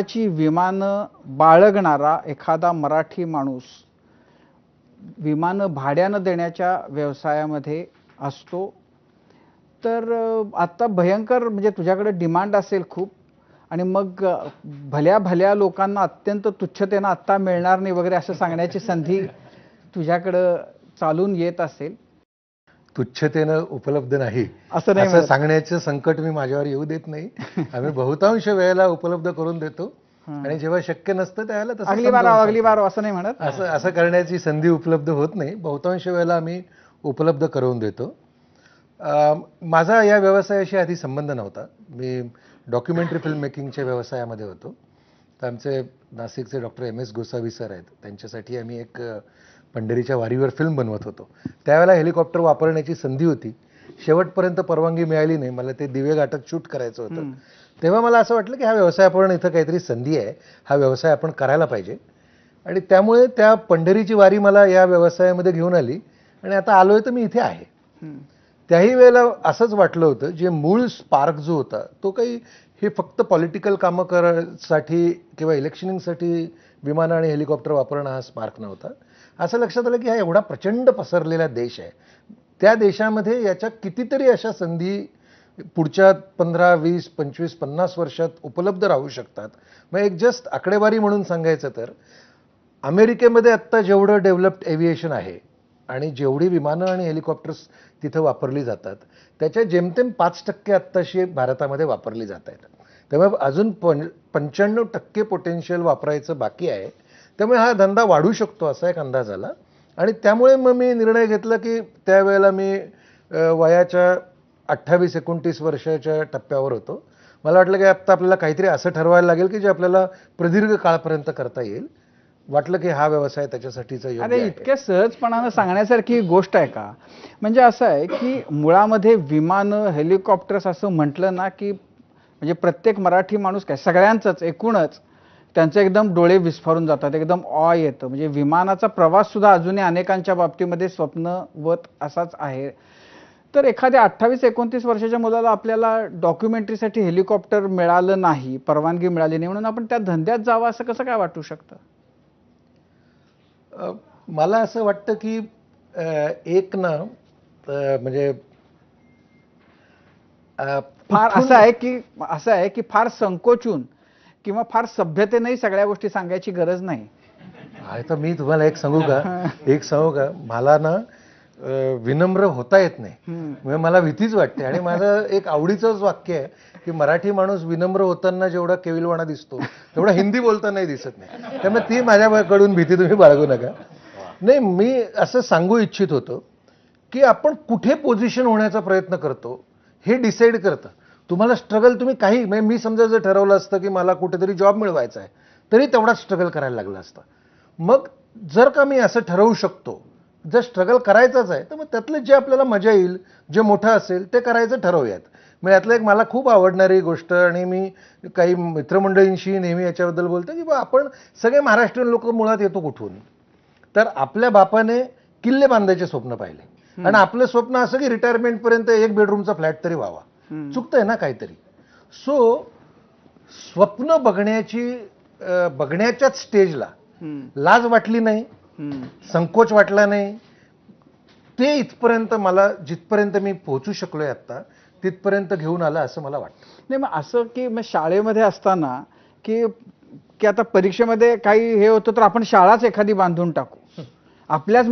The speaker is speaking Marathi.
ची विमानं बाळगणारा एखादा मराठी माणूस विमानं भाड्यानं देण्याच्या व्यवसायामध्ये असतो. तर आत्ता आता भयंकर म्हणजे तुझ्याकडे डिमांड असेल खूप आणि मग भल्या भल्या लोकांना अत्यंत तुच्छतेनं आत्ता मिळणार नाही वगैरे असं सांगण्याची संधी तुझ्याकडं चालून येत असेल. तुच्छतेनं उपलब्ध नाही. असं नाही असं. सांगण्याचं संकट मी माझ्यावर येऊ देत नाही. आम्ही बहुतांश वेळेला उपलब्ध करून देतो. आणि जेव्हा शक्य नसतं त्यावेळेला तसं अगली बार अगली बार असं नाही म्हणत. असं असं करण्याची संधी उपलब्ध होत नाही. बहुतांश वेळेला आम्ही उपलब्ध करून देतो. माझा या व्यवसायाशी आधी संबंध नव्हता. मी डॉक्युमेंटरी फिल्म मेकिंगच्या व्यवसायामध्ये होतो. तर आमचे नाशिकचे doctor M S Gosavi sir आहेत. त्यांच्यासाठी आम्ही एक पंढरीच्या वारीवर फिल्म बनवत होतो. त्यावेळेला हेलिकॉप्टर वापरण्याची संधी होती. शेवटपर्यंत परवानगी मिळाली नाही. मला ते दिवे घाटात शूट करायचं होतं. तेव्हा मला असं वाटलं की हा व्यवसाय आपण इथं काहीतरी संधी आहे. हा व्यवसाय आपण करायला पाहिजे. आणि त्यामुळे त्या पंढरीची वारी मला या व्यवसायामध्ये घेऊन आली. आणि आता आलोय तर मी इथे आहे. त्याही वेळेला असंच वाटलं होतं जे मूळ स्पार्क जो होता तो काही हे फक्त पॉलिटिकल कामं करासाठी किंवा इलेक्शनिंगसाठी विमानं आणि हेलिकॉप्टर वापरणं हा स्पार्क नव्हता. असं लक्षात आलं की हा एवढा प्रचंड पसरलेला देश आहे. त्या देशामध्ये याच्या कितीतरी अशा संधी पुढच्या पंधरा वीस पंचवीस पन्नास वर्षात उपलब्ध राहू शकतात. मग एक जस्ट आकडेवारी म्हणून सांगायचं तर अमेरिकेमध्ये आत्ता जेवढं डेव्हलप्ड एव्हिएशन आहे आणि जेवढी विमानं आणि हेलिकॉप्टर्स तिथं वापरली जातात त्याच्या जेमतेम पाच टक्के आत्ताशी भारतामध्ये वापरली जात आहेत. त्यामुळे अजून पं पंच्याण्णव टक्के पोटेन्शियल वापरायचं बाकी आहे. त्यामुळे हा धंदा वाढू शकतो असा एक अंदाज आला. आणि त्यामुळे मग मी निर्णय घेतला की त्यावेळेला मी वयाच्या अठ्ठावीस एकोणतीस वर्षाच्या टप्प्यावर होतो. मला वाटलं की आत्ता आपल्याला काहीतरी असं ठरवायला लागेल की जे आपल्याला प्रदीर्घ काळापर्यंत करता येईल. वाटलं की हा व्यवसाय त्याच्यासाठीचा योग्य अरे इतक्या सहजपणानं सांगण्यासारखी गोष्ट आहे का? म्हणजे असं आहे की मुळामध्ये विमानं हेलिकॉप्टर्स असं म्हटलं ना की म्हणजे प्रत्येक मराठी माणूस काय? सगळ्यांचंच एकूणच. त्यांचे एकदम डोळे विस्फारून जातात एकदम ऑ येतं. म्हणजे विमानाचा प्रवास सुद्धा अजूनही अनेकांच्या बाबतीमध्ये स्वप्नवत असाच आहे. तर एखाद्या अठ्ठावीस एकोणतीस वर्षाच्या मुलाला आपल्याला डॉक्युमेंटरीसाठी हेलिकॉप्टर मिळालं नाही परवानगी मिळाली नाही म्हणून आपण त्या धंद्यात जावं असं कसं काय वाटू शकतं? मला असं वाटतं की एक ना म्हणजे फार असं आहे की असं आहे की फार संकोचून किंवा फार सभ्यतेनेही सगळ्या गोष्टी सांगायची गरज नाही. आहे तर मी तुम्हाला एक सांगू का? एक सांगू का? मला ना विनम्र होता येत नाही. म्हणजे मला भीतीच वाटते. आणि माझं एक आवडीचंच वाक्य आहे की मराठी माणूस विनम्र होताना जेवढा केविलवाणा दिसतो तेवढा हिंदी बोलतानाही दिसत नाही. त्यामुळे ती माझ्याकडून भीती तुम्ही बाळगू नका. नाही मी असं सांगू इच्छित होतो की आपण कुठे पोझिशन होण्याचा प्रयत्न करतो हे डिसाईड करतं. तुम्हाला स्ट्रगल तुम्ही काही म्हणजे मी समजा जर ठरवलं असतं की मला कुठेतरी जॉब मिळवायचा आहे तरी तेवढाच स्ट्रगल करायला लागलं असतं. मग जर का मी असं ठरवू शकतो जर स्ट्रगल करायचंच आहे तर मग त्यातलं जे आपल्याला मजा येईल जे मोठं असेल ते करायचं ठरवूयात. मग यातलं एक मला खूप आवडणारी गोष्ट आणि मी काही मित्रमंडळींशी नेहमी याच्याबद्दल बोलतो की बा आपण सगळे महाराष्ट्रीयन लोक मुळात येतो कुठून? तर आपल्या बापाने किल्ले बांधायचे स्वप्न पाहिले. आणि आपलं स्वप्न असं की रिटायरमेंट पर्यंत एक बेडरूमचा फ्लॅट तरी व्हावा. चुकतंय ना काहीतरी. सो स्वप्न बघण्याची बघण्याच्याच स्टेजला. लाज वाटली नाही. संकोच वाटला नाही. ते इथपर्यंत मला जिथपर्यंत मी पोहोचू शकलोय आत्ता तिथपर्यंत घेऊन आलं असं मला वाटतं. नाही मग असं की मग शाळेमध्ये असताना की की आता परीक्षेमध्ये काही हे होतं तर आपण शाळाच एखादी बांधून टाकू. आपल्याच